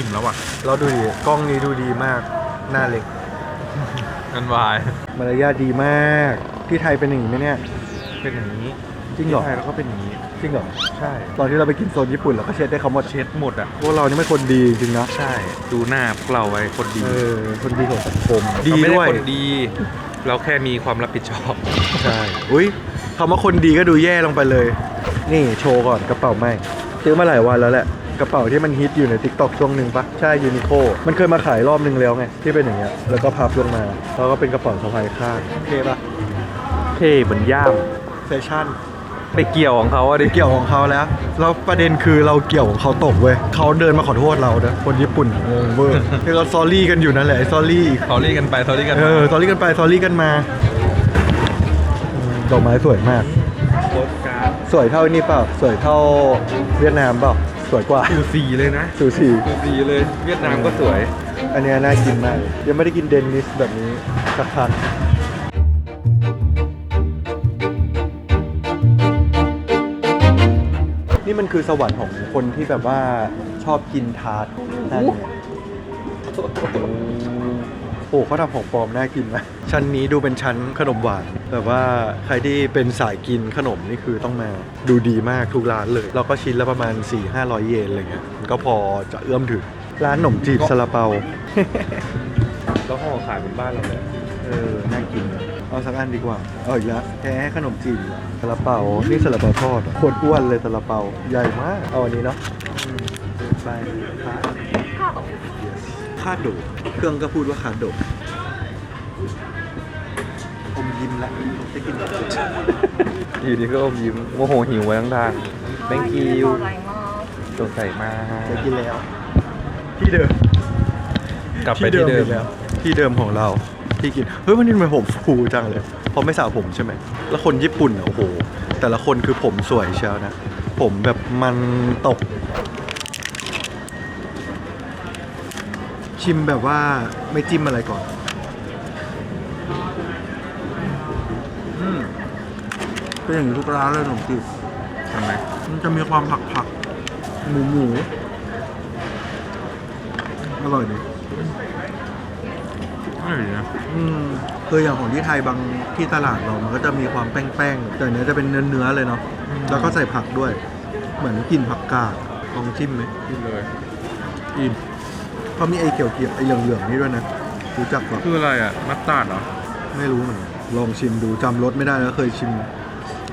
อิ่มแล้วอะเราดูดิกล้องนี้ดูดีมาก หน้าเล็ก กันวายมารยาทดีมาก ที่ไทยเป็นอย่างนี้ไหมเนี่ย เป็นอย่างนี้จริงเหรอ ที่ไทยแล้วก็เป็นอย่างนี้ จริงเหรอ ใช่ ตอนที่เราไปกินโซนญี่ปุ่นเราก็เช็ดได้เขาหมดเช็ดหมดอะ พวกเรานี่ไม่คนดีจริงๆนะ ใช่ ดูหน้าพวกเราไว้คนดีเออ คนดีของสังคมเราดีไม่ด้วย คนดี เราแค่มีความรับผิดชอบ ใช่ อุ้ยคำว่าคนดีก็ดูแย่ลงไปเลย นี่โชว์ก่อนกระเป๋าไม่ซื้อมาหลายวันแล้วแหละ กระเป๋าที่มันฮิตอยู่ใน t ิ k t o k ช่วงหนึ่งปะใช่ยูนิโคมันเคยมาขายรอบนึงแล้วไงที่เป็นอย่างเงี้ยแล้วก็พับลงมาแล้วก็เป็นกระเป๋าสะพายข้างเท่ปะเท่เหมือนย่ามแฟชั่นไปเกี่ยวของเขาอะดิเกี่ยวของเขาแล้วแล้วประเด็นคือเราเกี่ยวของเขาตกเว้ยเขาเดินมาขอโทษเราเด้อคนญี่ปุ่นงงเวอร์ที่เราซอรี่กันอยู่นั่นแหละไอ้ซอรี่ซอรี่กันไปซอรี่กันเอมาอซอรี่กันไปซอรี่กันมาอืมดอกไม้สวยมาก โพสการ์ดสวยเท่านี่เปล่าสวยเท่าเวียดนามเปล่า สวยกว่าสูสีเลยนะสูสีสูสีเลยเวียดนามก็สวย อันเนี้ยน่ากินมาก ยังไม่ได้กินเดนนิสแบบนี้สักครั้งนี่มันคือสวรรค์ของคนที่แบบว่าชอบกินทาร์ตนั่นไง โอ้เขาทำของปลอมน่ากินไหมชั้นนี้ดูเป็นชั้นขนมหวานแบบว่าใครที่เป็นสายกินขนมนี่คือต้องมาดูดีมากทุกร้านเลยเราก็ชิ้นละประมาณ 4 5 0 0 เยนอะไรเงี้ยมันก็พอจะเอื้อมถึงร้านขนมจีบซาลาเปาแล้วห่อขายเป็นบ้านเราเลยเออน่ากินเอาสักอันดีกว่า เอาอีกแล้วแค่ขนมจีนเหรอซาลาเปา นี่ซาลาเปาทอดโคตรอ้วนเลยซาลาเปา ใหญ่มาก เอาอันนี้เนาะอืมไปคาดคาดโดด เครื่องก็พูดว่าคาดโดดอมยิ้มแล้วจะกินอยู่ดีก็อมยิ้มโมโหหิวไว้ทั้งทาง thank you สงสัยมากจะกินแล้ว ที่เดิมกลับไปที่เดิมอีกแล้ว ที่เดิมของเราที่กิน เฮ้ยวันนี้ทำไมผมฟูจังเลย เพราะไม่สระผมใช่ไหม แล้วคนญี่ปุ่นอะโอ้โห แต่ละคนคือผมสวยเชียวนะ ผมแบบมันตก ชิมแบบว่าไม่จิ้มอะไรก่อนอืมเป็นอย่างนี้ทุกร้านเลยขนมจีบทำไมมันจะมีความผักผักหมูหมูอร่อยดีไม่ดีนะอืมคืออย่างของที่ไทยบางที่ตลาดเรา มันก็จะมีความแป้งๆ แต่อันเนี้ยจะเป็นเนื้อเนื้อๆเลยเนาะ แล้วก็ใส่ผักด้วย เหมือนกลิ่นผักกาดลองจิ้มไหมกินเลยอิ่ม เขามีไอ้เขียวเขียวๆไอ้เหลืองๆนี่ด้วยนะรู้จักปะคืออะไรอะ มัสตาร์ดเหรอ ไม่รู้เหมือนกันลองชิมดูจำรสไม่ได้แล้วเคยชิม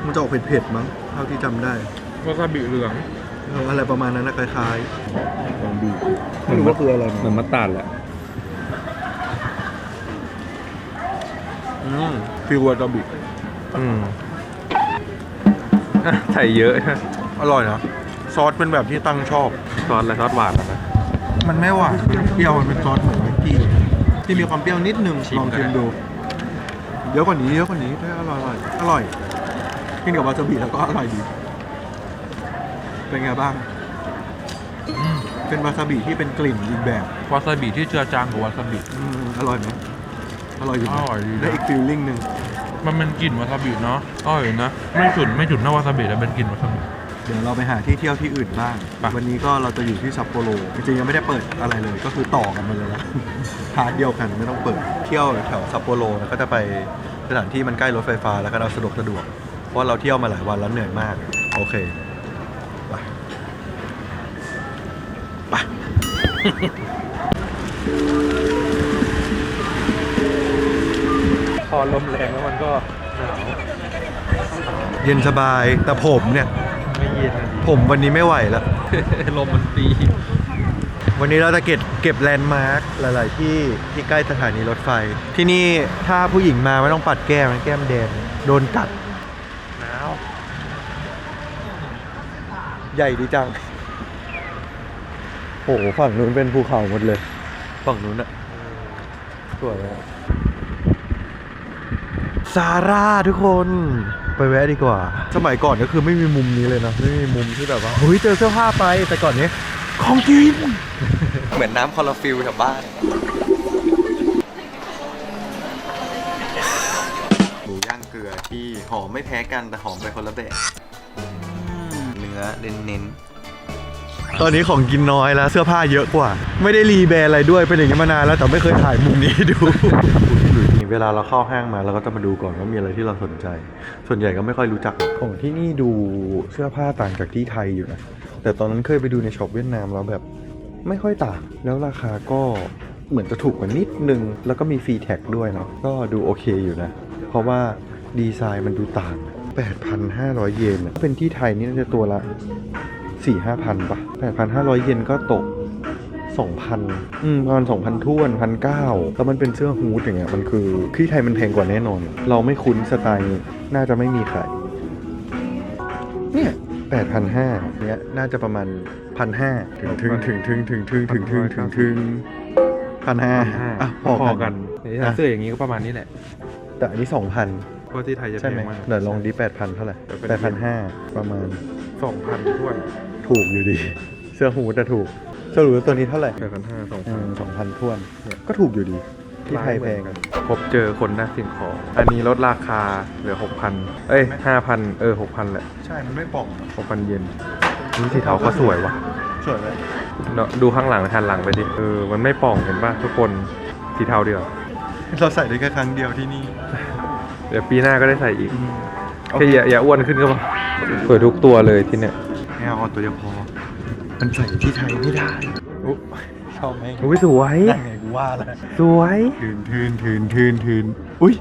มันจะออกเผ็ดๆมั้งเท่าที่จำได้วาซาบิเหลืองเอออะไรประมาณนั้นนะคล้ายๆลองดูไม่รู้ว่าคืออะไร เหมือนมัสตาร์ดแหละอืมฟิววาซาบิอืมอะใส่เยอะ อร่อยนะ ซอสเป็นแบบที่ตั้งชอบ ซอสอะไรซอสหวานเหรอนะ มันไม่หวานมันเปรี้ยวมันเป็นซอสเหมือนแม็กกี้ที่มีความเปรี้ยวนิดนึงลองชิมดูเยอะกว่านี้เยอะกว่านี้ได้อร่อยอร่อยอร่อยกินกับวาซาบิแล้วก็อร่อยดีเป็นไงบ้าง เป็นวาซาบิที่เป็นกลิ่นอีกแบบวาซาบิที่เจือจางกับวาซาบิ อืมอร่อยไหมอร่อยอยู่อร่อยดีนะ ได้อีกฟิลลิ่งหนึ่งมันเป็นกลิ่นวาซาบิเนาะอร่อยนะ ไม่ฉุนไม่ฉุนเท่าวาซาบิแต่เป็นกลิ่นวาซาบิ เดี๋ยวเราไปหาที่เที่ยวที่อื่นบ้างไปวันนี้ก็เราจะอยู่ที่ซัปโปโรจริงๆยังไม่ได้เปิดอะไรเลย ก็คือต่อกันมาเลยนะพาร์ทเดียวกันไม่ต้องเปิด เที่ยวแถวซัปโปโรแล้วก็จะไปสถานที่มันใกล้รถไฟฟ้าแล้วก็เราสะดวกสะดวก เพราะเราเที่ยวมาหลายวันแล้วเหนื่อยมาก โอเคไปไปพอลมแรงแล้วมันก็หนาวเย็นสบายแต่ผมเนี่ยไม่เย็น ผมวันนี้ไม่ไหวแล้ว ลมมันตี วันนี้เราจะเก็บเก็บแลนด์มาร์คหลาย ๆ ที่ที่ใกล้สถานีรถไฟ ที่นี่ถ้าผู้หญิงมาไม่ต้องปัดแก้มนะแก้มแดงโดนกัดหนาวใหญ่ดีจัง โอ้โหฝั่งนู้นเป็นภูเขาหมดเลย ฝั่งนู้นอะสวยอะซาร่าทุกคน ไปแวะดีกว่า สมัยก่อนก็คือไม่มีมุมนี้เลยนะ ไม่มีมุมที่แบบว่าเฮ้ยเจอเสื้อผ้าไปแต่ก่อนนี้ของกิน เหมือนน้ำคอลฟิลแถวบ้านหมูย่างเกลือที่หอมไม่แพ้กันแต่หอมไปคนละแบบเนื้อเน้นๆตอนนี้ของกินน้อยแล้วเสื้อผ้าเยอะกว่า ไม่ได้รีแบรนด์อะไรด้วยเป็นอย่างนี้มานานแล้วแต่ไม่เคยถ่ายมุมนี้ให้ดู เวลาเราเข้าห้างมาเราก็จะมาดูก่อนว่ามีอะไรที่เราสนใจ ส่วนใหญ่ก็ไม่ค่อยรู้จักหรอกของที่นี่ดูเสื้อผ้าต่างจากที่ไทยอยู่นะแต่ตอนนั้นเคยไปดูในช็อปเวียดนามแล้วแบบไม่ค่อยต่าง แล้วราคาก็เหมือนจะถูกกว่านิดนึง แล้วก็มีฟรีแท็กด้วยเนาะก็ดูโอเคอยู่นะ เพราะว่าดีไซน์มันดูต่าง 8,500 เยนอะถ้าเป็นที่ไทยนี่น่าจะตัวละ 4 5 0 0 0ปะ8,500 เยนก็ตก 2,000อืมประมาณ2,000ท้วน1,900แล้วมันเป็นเสื้อฮูดอย่างเงี้ยมันคือที่ไทยมันแพงกว่าแน่นอน เราไม่คุ้นสไตล์นี้น่าจะไม่มีขายเนี่ยแปดพันห้าเนี่ยน่าจะประมาณพันห้าถึงถึงถึงถึงถึงถึงถึงถึงถึงถึงพันห้าอะพอกันนี่ถ้าเสื้ออย่างนี้ก็ประมาณนี้แหละ แต่อันนี้สองพันเพราะที่ไทยจะแพใช่ไหมงมากเดี๋ยวลองดีแปดพันเท่าไหร่เดี๋ยวเป็นแปดพันห้าประมาณสองพันท้วน ถูกอยู่ดี เสื้อฮูดแต่ถูก สรุปว่าตัวนี้เท่าไหร่แปดพันห้าสองอืมสองพันท้วน เนี่ยก็ถูกอยู่ดี ที่ไทยแพง พบเจอคนหน้าสิ่งของ อันนี้ลดราคาเหลือหกพันเอ้ยห้าพันเออหกพันแหละใช่ มันไม่ป่องหกพันเยนนี่สีเทาเขาสวยว่ะสวยไหมเนอะดูข้างหลังหันหลังไปดิ เออ มันไม่ป่องเห็นป่ะทุกคนสีเทาเดียวเราใส่ได้แค่ครั้งเดียวที่นี่เดี๋ยวปีหน้าก็ได้ใส่อีกแค่อย่าอย่าอ้วนขึ้นก็พอสวยทุกตัวเลยที่เนี่ยไม่เอาเอาตัวเดียวพอ มันใส่ที่ไทยไม่ได้อุ๊ยชอบไหมอุ้ยสวย นั่นไงกูว่าแล้วสวยทืนทืนทืนทืนทืนอุ้ย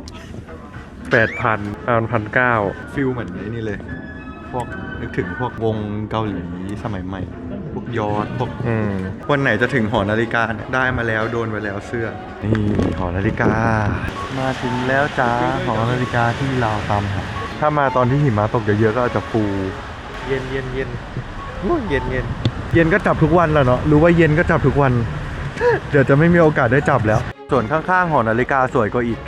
แปดพันพันพันเก้าฟิลเหมือนไอ้นี่เลย พวกนึกถึงพวกวงเกาหลีสมัยใหม่ พวกยอดพวกอืมวันไหนจะถึงหอนาฬิกาเนี่ยได้มาแล้วโดนไปแล้วเสื้อ นี่หอนาฬิกา มาถึงแล้วจ้าหอนาฬิกาที่เราตามหาถ้ามาตอนที่หิมะตกเยอะๆก็อาจจะฟู เย็นเย็นเย็นโอ้ยเย็นเย็น เย็นก็จับทุกวันแหละเนาะรู้ว่าเย็นก็จับทุกวัน เดี๋ยวจะไม่มีโอกาสได้จับแล้ว ส่วนข้างๆหอนาฬิกาสวยกว่าอีก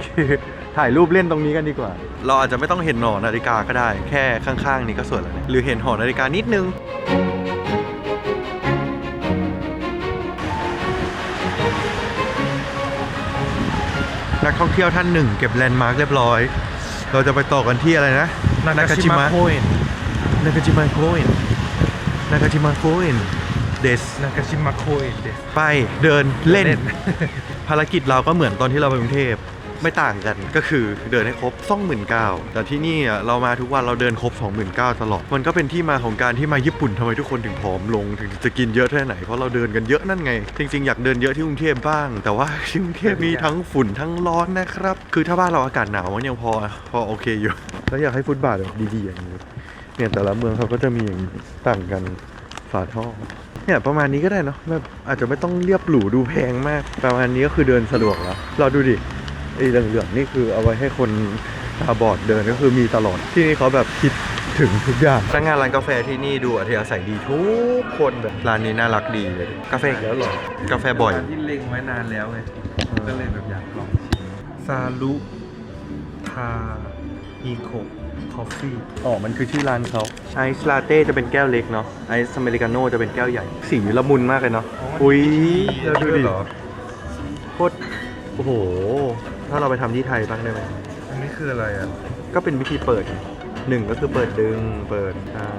ถ่ายรูปเล่นตรงนี้กันดีกว่า เราอาจจะไม่ต้องเห็นหอนาฬิกาก็ได้ แค่ข้างๆนี้ก็สวยแล้วเนี่ยหรือเห็นหอนาฬิกานิดนึงนักท่องเที่ยวท่านหนึ่งเก็บแลนด์มาร์คเรียบร้อย เราจะไปต่อกันที่อะไรนะนากาชิมะโคเอนนากาชิมะโคเอนนากาชิมะโคเอน เดสนากาชิมะโคเอนเดส ไปเดินเล่นเล่น ภารกิจเราก็เหมือนตอนที่เราไปกรุงเทพไม่ต่างกันก็คือเดินให้ครบ29,000แต่ที่นี่อะเรามาทุกวันเราเดินครบ29,000ตลอด มันก็เป็นที่มาของการที่มาญี่ปุ่นทำไมทุกคนถึงผอมลงถึงจะกินเยอะแค่ไหนเพราะเราเดินกันเยอะนั่นไง จริงๆอยากเดินเยอะที่กรุงเทพบ้าง แต่ว่าที่กรุงเทพมีทั้งฝุ่นทั้งร้อนนะครับ คือถ้าบ้านเราอากาศหนาวมันยังพอพอโอเคอยู่ แล้วอยากให้ฟุตบาทแบบดีๆอย่างนี้ เนี่ยแต่ละเมืองเขาก็จะมีอย่างนี้ต่างกันฝาท่อ เนี่ยประมาณนี้ก็ได้เนาะแบบอาจจะไม่ต้องเรียบหรูดูแพงมาก ประมาณนี้ก็คือเดินสะดวกแล้วเราดูดิไอ้เหลืองๆนี่คือเอาไว้ให้คนตาบอดเดินก็คือมีตลอดที่นี่เขาแบบคิดถึงทุกอย่างพนักงานร้านกาแฟที่นี่ดูอัธยาศัยดีทุกคนแบบร้านนี้น่ารักดีเลย กาแฟอีกแล้วเหรอกาแฟบ่อยที่เล็งไว้นานแล้วไงก็เลยแบบอยากลองชิมซาลุทาอีโคค อฟฟี่อ๋อ มันคือชื่อร้านเขาไอซ์ลาเต้จะเป็นแก้วเล็กเนาะไอซ์อเมริกาโน่จะเป็นแก้วใหญ่ สีละมุนมากเลยเนาะอุ้ยเราดูดิเหรอโคตรโอ้โห ถ้าเราไปทำที่ไทยบ้างได้ไหมอันนี้คืออะไรอะ ก็เป็นวิธีเปิดไงหนึ่งก็คือเปิดดึงเปิดใช่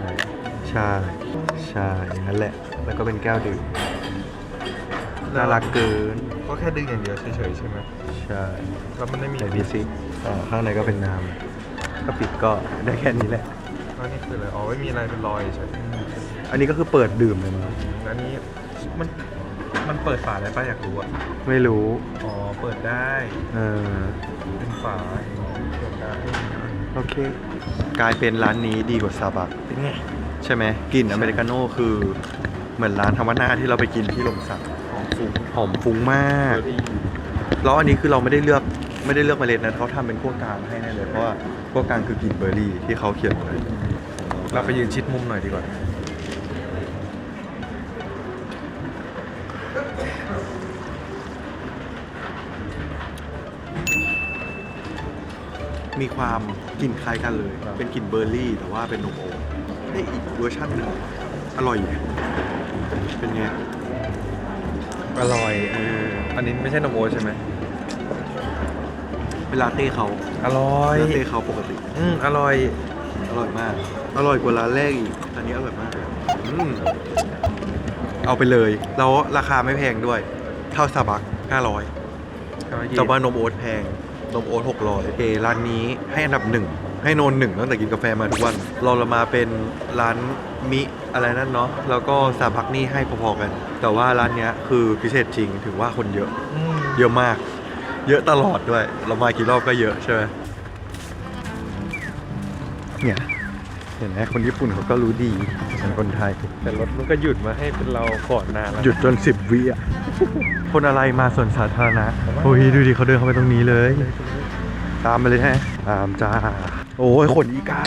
ใช่ใช่อย่างนั้นแหละ แล้วก็เป็นแก้วดื่มน่ารักเกินก็แค่ดึงอย่างเดียวเฉยๆใช่ไหมใช่แล้วมันไม่มีไหนพี่ซิอ่าข้างในก็เป็นน้ำ ก็ปิดก็ได้แค่นี้แหละแล้วนี่คืออะไร อ๋อไม่มีอะไรเป็นรอยใช่ไหมอันนี้ก็คือเปิดดื่มเลยมั้งอันนี้มันมันเปิดฝาได้ป่ะอยากรู้อะ ไม่รู้ อ๋อ เปิดได้ เออ เป็นฝาเปิดได้โอเค กลายเป็นร้านนี้ดีกว่าซาบักเป็นไง ใช่ไหมกลิ่นอเมริกาโน่คือเหมือนร้านธรรมนาที่เราไปกินที่ลมสักหอมฟุ้งหอมฟุ้งมาก แล้วอันนี้คือเราไม่ได้เลือกไม่ได้เลือกเมล็ดนะเขาทำเป็นขั้วกลางให้แน่เลยเพราะว่า ขั้วกลางคือกลิ่นเบอร์รี่ที่เขาเขียนไว้เราไปยืนชิดมุมหน่อยดีกว่า มีความกลิ่นคล้ายกันเลย เป็นกลิ่นเบอร์รี่ แต่ว่าเป็นนมโอ๊ตได้อีกเวอร์ชันหนึ่งอร่อยอยู่เป็นไง อร่อยเอออันนี้ไม่ใช่นมโอ๊ตใช่ไหม เป็นลาเต้เขาอร่อย ลาเต้เขาปกติ อืมอร่อย อร่อยมาก อร่อยกว่าร้านแรกอีกอันนี้อร่อยมากเลยอืมเอาไปเลย แล้วราคาไม่แพงด้วย เท่าสตาร์บัค500แต่ว่านมโอ๊ตแพง นมโอ๊ตหกร้อยเอร้านนี้ให้อันดับหนึ่ง ให้โนนหนึ่งตั้งแต่กินกาแฟมาทุกวัน เราละมาเป็นร้านมิอะไรนั่นเนาะ แล้วก็สาพักนี่ให้พอๆกัน แต่ว่าร้านเนี้ยคือพิเศษจริงถือว่าคนเยอะ เยอะมาก เยอะตลอดด้วย เรามากี่รอบก็เยอะใช่ไหมเนี่ยเห็นไหมคนญี่ปุ่นเขาก็รู้ดีเหมือนคนไทย แต่รถมันก็หยุดมาให้เป็นเราก่อนนานแล้วหยุดจนสิบวิอะ คนอะไรมาสวนสาธารณะโอ้ยดูดิเขาเดินเข้าไปตรงนี้เลย ตามไปเลยฮะตามจ้า โอ้ยขนอีกา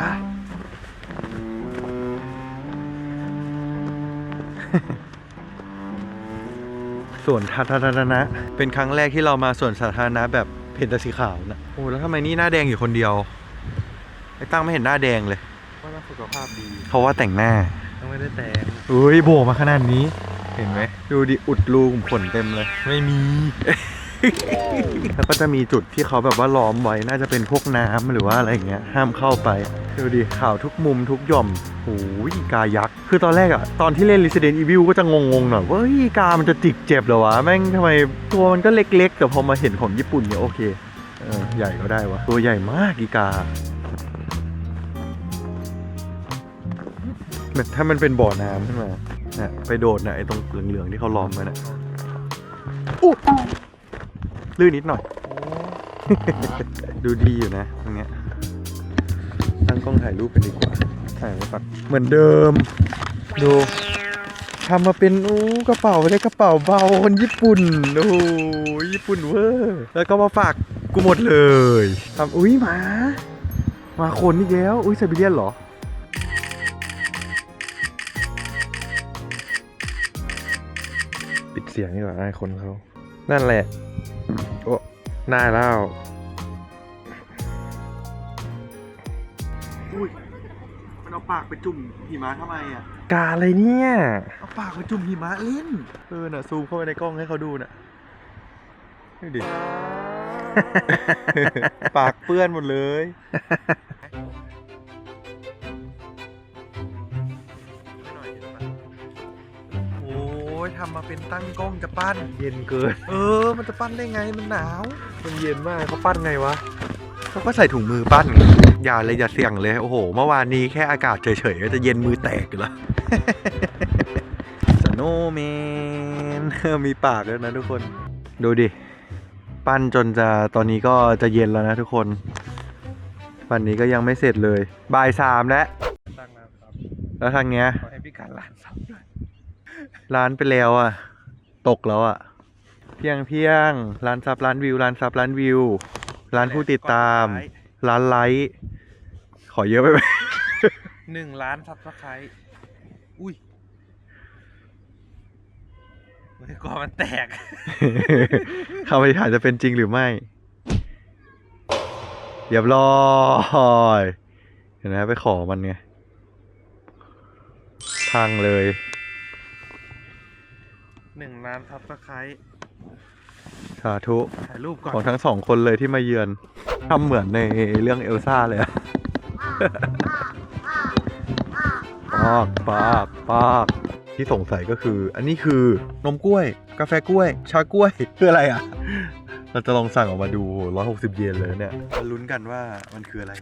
ส่วนสาธารณะ เป็นครั้งแรกที่เรามาส่วนสาธารณะแบบเห็นแต่สีขาวนะโอ้แล้วทำไมนี่หน้าแดงอยู่คนเดียวไอ้ตั้งไม่เห็นหน้าแดงเลยว่าเราสุขภาพดีเพราะว่าแต่งหน้าต้องไม่ได้แต่งเอ้ยโบกมาขนาดนี้ เห็นไหมดูดิอุดรูขุมขนเต็มเลย ไม่มี แล้วก็จะมีจุดที่เขาแบบว่าล้อมไว้น่าจะเป็นพวกน้ำหรือว่าอะไรเงี้ยห้ามเข้าไปดูดิข่าวทุกมุมทุกหย่อมโอ้ยกายักษ์ คือตอนแรกอะตอนที่เล่น Resident Evil ก็จะงงๆหน่อยว่าเฮ้ยอีกามันจะจิกเจ็บเหรอวะ แม่งทำไมตัวมันก็เล็กๆ แต่พอมาเห็นของญี่ปุ่นเนี่ยโอเคเออใหญ่ก็ได้วะ ตัวใหญ่มากอีกาถ้ามันเป็นบ่อน้ำขึ้นมาน่ะไปโดดน่ะไอ้ตรงเหลืองๆที่เขาล้อมไว้น่ะอู้ ลื่นนิดหน่อย ดูดีอยู่นะตรงเนี้ยตั้งกล้องถ่ายรูปกันดีกว่าถ่ายไว้ก่อนเหมือนเดิม ดูทำมาเป็นอู้กระเป๋าเลยกระเป๋าเบาคนญี่ปุ่นโอ้โหญี่ปุ่นเวอร์แล้วก็มาฝากกูหมดเลยทำอุ้ยหมาหมาคนอีกแล้วอุ้ยไซบีเรียนเหรอปิดเสียงดีกว่าไอ้คนเขานั่นแหละ โอ้น่าแล้วอุ้ยมันเอาปากไปจุ่มหิมะทำไมอะ กาอะไรเนี่ย เอาปากไปจุ่มหิมะเล่น เออน่ะซูมเข้าไปในกล้องให้เขาดูน่ะนี่ดิ ปากเปื้อนหมดเลย ทำมาเป็นตั้งกล้องจะปั้น เย็นเกิน เออ มันจะปั้นได้ไงมันหนาว มันเย็นมากเขาปั้นไงวะเขาก็ใส่ถุงมือปั้น อย่าเลยอย่าเสี่ยงเลย โอ้โห เมื่อวานนี้แค่อากาศเฉยๆก็จะเย็นมือแตกอยู่แล้วสโนว์แมนมีปากด้วยนะทุกคน ดูดิ ปั้นจนจะตอนนี้ก็จะเย็นแล้วนะทุกคน วันนี้ก็ยังไม่เสร็จเลย บ่ายสามแล้วตั้งแล้วครับแล้วทางเนี้ยขอให้พี่การหลานสับด้วย ร้านไปแล้วอะ ตกแล้วอะ เพียงเพียงร้านซับร้านวิวร้านซับร้านวิว ร้านผู้ติดตาม ร้านไลค์ขอเยอะไปไหมหนึ่งล้านซับสไครต์อุ้ยไม่กลัวมันแตกคำอธิษฐานจะเป็นจริงหรือไม่เรียบร้อยเห็นไหมไปขอมันไง พังเลย หนึ่งล้านซับสไครต์สาธุถ่ายรูปก่อน ของทั้งสองคนเลยที่มาเยือนทำเหมือนในเรื่องเอลซ่าเลยอะ ปากปากปากที่สงสัยก็คือ อันนี้คือนมกล้วย กาแฟกล้วย ชากล้วย คืออะไรอะ เราจะลองสั่งออกมาดู 160 เยนเลยเนี่ยมาลุ้นกันว่ามันคืออะไร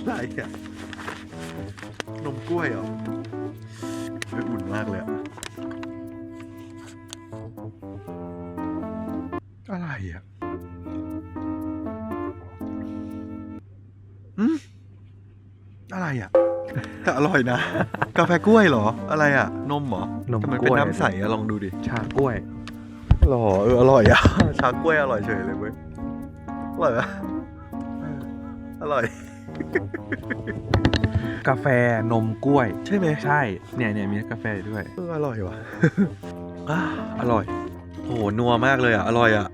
อะไรอะ นมกล้วยเหรอเฮ้ยอุ่นมากเลยอะอะไรอะอืมอะไรอะแต่อร่อยนะ กาแฟกล้วยเหรอ อะไรอะ นมเหรอนมแต่มันกเป็นล้วยน้ำใสอะลองดูดิชากล้วย หรอเอออร่อยอะ ชากล้วยอร่อยเฉยเลยเว้ย อร่อยปะเอออร่อย กาแฟนมกล้วย ใช่ไหมใช่ เนี่ยเนี่ยมีกาแฟอยู่ด้วยเอออร่อยว่ะ อ่าอร่อย โหนัวมากเลยอะ อร่อยอะ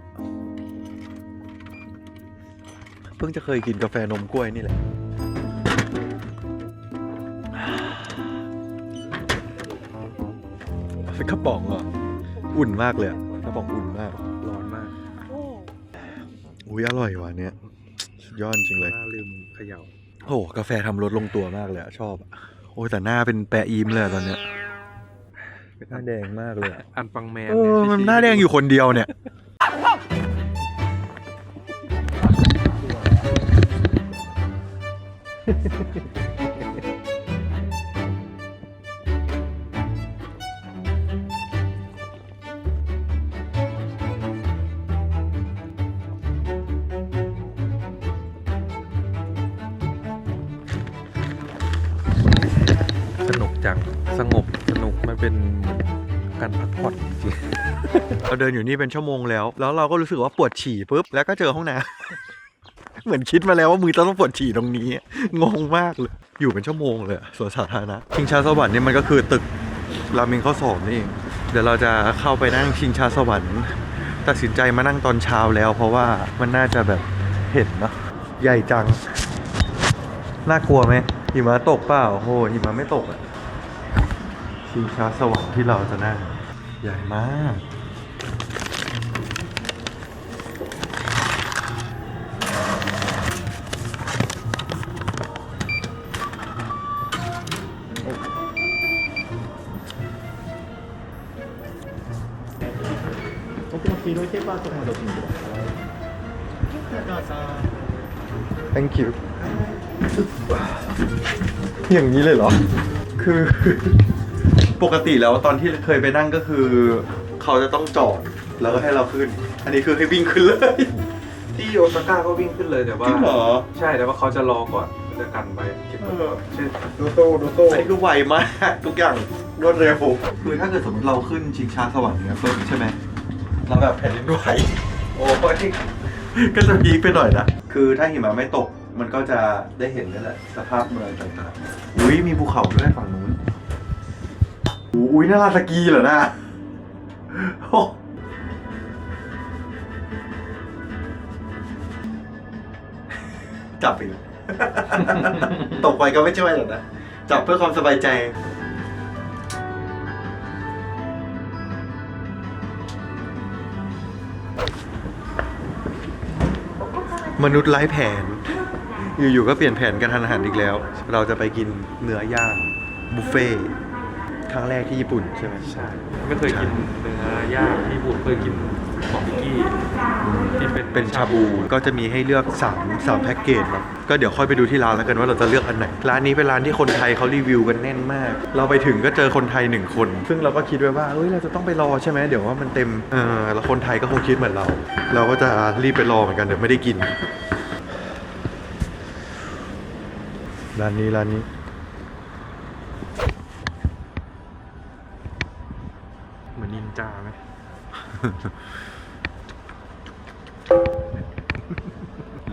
เพิ่งจะเคยกินกาแฟนมกล้วยนี่แหละเป็นกระป๋องเหรอะอุ่นมากเลยอะกระป๋องอุ่นมาก ร้อนมากอุ้ยอร่อยว่ะเนี่ยสุดยอดจริงเลย น่าลืมเขย่า โอ้กาแฟทำรสลงตัวมากเลยอะชอบอะโอ้ยแต่หน้าเป็นแปะอีมเลยอะตอนเนี้ยหน้าแดงมากเลยอะอันปังแมนเออมันหน้าแดงอยู่คนเดียวเนี่ย จัง สงบสนุกมันเป็นการพักผ่อนจริงเราเดินอยู่นี่เป็นชั่วโมงแล้ว แล้วเราก็รู้สึกว่าปวดฉี่ปุ๊บ แล้วก็เจอห้องน้ำ เหมือนคิดมาแล้วว่ามือจะต้องปวดฉี่ตรงนี้ งงมากเลย อยู่เป็นชั่วโมงเลยสวนสาธารณะ ชิงชาสวรรค์นี่มันก็คือตึกราเมงข้าวสอบนี่เองเดี๋ยวเราจะเข้าไปนั่งชิงชาสวรรค์ตัดสินใจมานั่งตอนเช้าแล้ว เพราะว่ามันน่าจะแบบเห็นเนาะใหญ่จัง น่ากลัวไหมหิมะตกเปล่าโอ้โหหิมะไม่ตกอะ ชิงช้าสวรรค์ที่เราจะนั่ง ใหญ่มาก 奥の黄色いペーパーとかもどっちにください。どうぞ。 thank you อย่างนี้เลยเหรอ คือ ปกติแล้วตอนที่เคยไปนั่งก็คือ เขาจะต้องจอดแล้วก็ให้เราขึ้น อันนี้คือให้วิ่งขึ้นเลย ที่โอซาก้าก็วิ่งขึ้นเลยแต่ว่าจริงเหรอ ใช่แต่ว่าเขาจะรอก่อนจะกันไปคิดว่าเออเช่นดูโต้ดูโต้อันนี้คือไวมากทุกอย่างรวดเร็วคือถ้าเกิดสมมติเราขึ้นชิงช้าสวรรค์เนี่ยเพิ่มใช่ไหมเราแบบแผ่นดินไหวโอ้ยก็จะพีคไปหน่อยนะ คือถ้าหิมะไม่ตกมันก็จะได้เห็นนั่นแหละสภาพเมืองต่างๆอุ้ยมีภูเขาด้วยฝั่งนู้น อุ้ยน่าราสกีเหรอนะโอ้จับอีกตกไปก็ไม่ช่วยหรอกนะ จับเพื่อความสบายใจมนุษย์ไร้แผน อยู่ๆก็เปลี่ยนแผนกันทันหันอีกแล้ว เราจะไปกินเนื้อย่างบุฟเฟ่ต์ ครั้งแรกที่ญี่ปุ่นใช่ไหมใช่ไม่เคยกินเนื้อย่างที่ญี่ปุ่นเคยกินของมิกกี้ที่เป็นเป็นชาบูก็จะมีให้เลือก3 3แพ็กเกจเนาะก็เดี๋ยวค่อยไปดูที่ร้านแล้วกันว่าเราจะเลือกอันไหน ร้านนี้เป็นร้านที่คนไทยเขารีวิวกันแน่นมาก เราไปถึงก็เจอคนไทยหนึ่งคน ซึ่งเราก็คิดไว้ว่าเอ้ยเราจะต้องไปรอใช่ไหมเดี๋ยวว่ามันเต็มเออแล้วคนไทยก็คงคิดเหมือนเรา เราก็จะรีบไปรอเหมือนกันเดี๋ยวไม่ได้กินร้านนี้ร้านนี้ จาไหม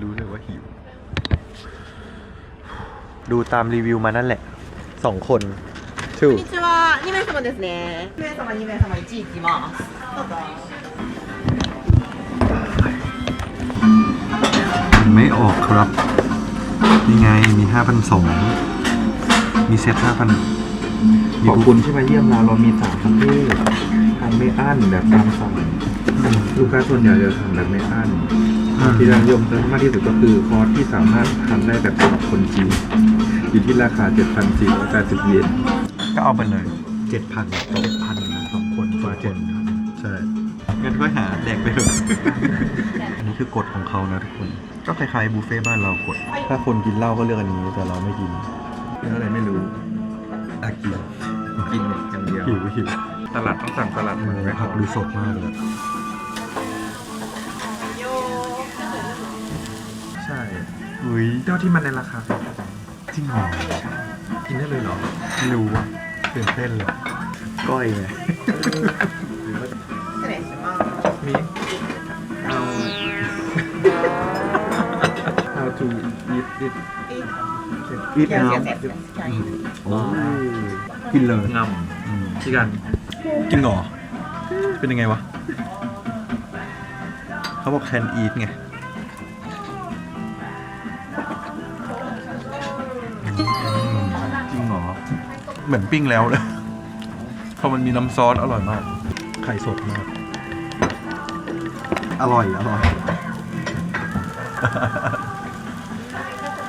รู้เลยว่าหิว ดูตามรีวิวมานั่นแหละสองคนถู こんにちは、2名様ですね。2名様、2名様、1行きます。どうぞ。 ไม่ออกครับ นี่ไงมีห้าพันสองมีเซ็ตห้าพัน ขอบคุณที่มาเยี่ยมเราเรามีสามประเภททำ ไม่อั้นแบบตามสั่งลูกค้าส่วนใหญ่จะทำแบบไม่อั้นที่นิยมมากที่สุดก็คือคอร์สที่สามารถทำได้แบบสำหรับคนจีนอยู่ที่ราคา 7,480เยนก็เอาไปเลยเจ็ดพันสองพันสองคนต่อเจ็ดใช่งั้นก็หาแดกไปเถอะอันนี้คือกฎของเขานะทุกคน ก็คล้ายๆบุฟเฟ่ต์บ้านเรากฎถ้าคนกินเหล้าก็เลือกอันนี้ แต่เราไม่กินเรื่องอะไรไม่รู้อากินกินอย่างเดียวหิวหิว สลัดต้องสั่งสลัดมาไว้ผักดูสดมากเลยใช่อุ้ยเจ้าที่มันในราคาจริงเหรอกินได้เลยเหรอไม่รู้ว่ะตื่นเต้นเลยก้อยเลยมีเอา how to eat it eat now โอ้กินเลยงำที่กัน จริงเหรอ เป็นยังไงวะ เขาบอก can eat ไง จริงเหรอ เหมือนปิ้งแล้วเลยเพอมันมีน้ำซอสอร่อยมาก ไข่สดมาก อร่อย อร่อย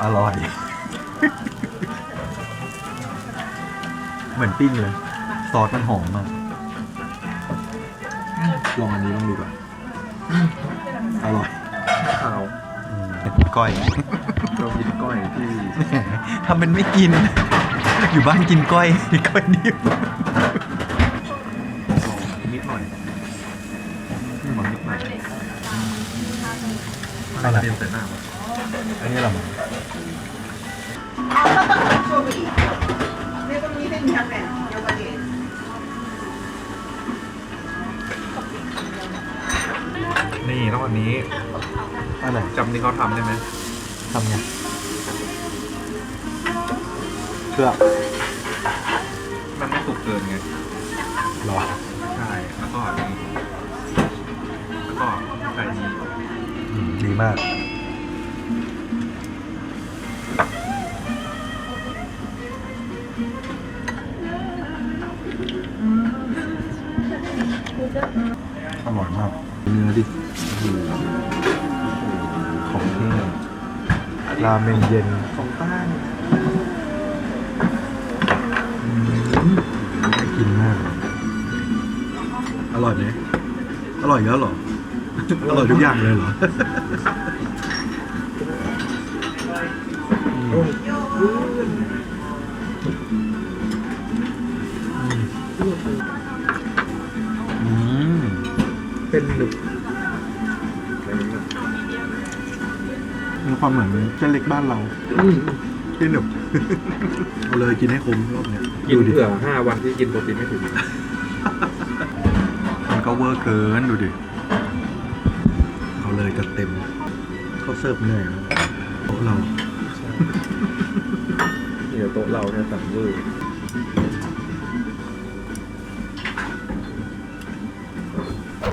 อร่อย เหมือนปิ้งเลย ซอสมันหอมมาก ลองอันนี้ลองดูก่อนอร่อยข้าวก้อย เรากินก้อยที่ทำเป็นไม่กิน อยู่บ้านกินก้อยก้อยนิ่มนิดหน่อยหมันนิดหน่อยอะไรเตรียมใส่หน้ามาอันนี้เหรอ นี่ต้องอันนี้อันไหนจำที่เขาทำได้ไหมทำไงเพื่อมันไม่สุกเกินไงหรอใช่แล้วก็อันนี้แล้วก็ใส่นี้อืมดีมาก อร่อยมากเนื้อดิ ของเท่ราเมงเย็นของต้านน่ากินมาก อร่อยไหมอร่อยเยอะเหรอ อร่อยทุกอย่างเลยเหรออืมเป็นหนึบ ความเหมือนเส้นเล็กบ้านเราที่หนึบเอาเลยกินให้คุ้มรอบเนี้ยกินดูดิเผื่อห้าวันที่กินโปรตีนไม่ถึง มันก็เวอร์เกินดูดิ เอาเลยจัดเต็ม เขาเสิร์ฟเหนื่อยแล้วโต๊ะเรานี่เดี๋ยวโต๊ะเราเนี่ยสั่งเวอร์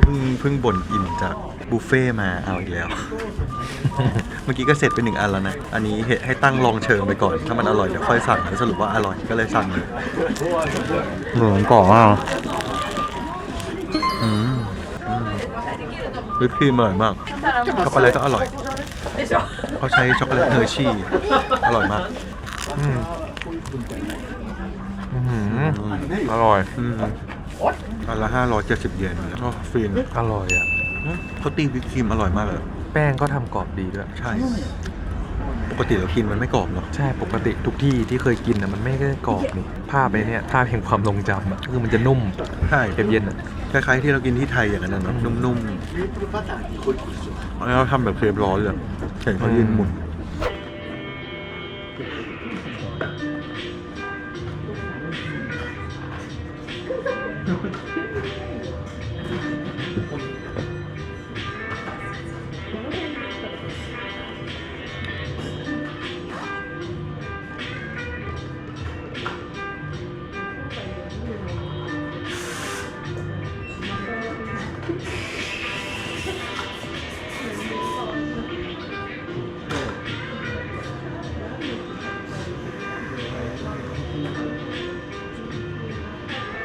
เพิ่งเพิ่งบ่นอิ่มจาก บุฟเฟ่ต์มาเอาอีกแล้ว เมื่อกี้ก็เสร็จไปหนึ่งอันแล้วนะ อันนี้ให้ให้ตั้งลองเชิงไปก่อน ถ้ามันอร่อยเดี๋ยวค่อยสั่งแล้วสรุปว่าอร่อยก็เลยสั่งเลยเหมือนกรอบมากอืมวิปครีมอร่อยมาก ช็อกโกแลตก็อร่อย เขาใช้ช็อกโกแลตเฮอร์ชี่ อร่อยมากอร่อย อืมอันละห้าร้อยเจ็ดสิบเยนก็ฟิน อร่อยอะ เขาตีวิปครีมอร่อยมากเลยแป้งก็ทำกรอบดีด้วย ใช่ ปกติเรากินมันไม่กรอบหรอก ใช่ปกติทุกที่ที่เคยกินนะมันไม่ได้กรอบนี่ภาพไปเนี่ยภาพแห่งความทรงจำอะคือมันจะนุ่มใช่เย็นๆอะคล้ายๆที่เรากินที่ไทยอย่างนั้นนะเนอะนุ่มๆแล้วเราทำแบบเครปร้อนเลยเห็นเขายืนหมุน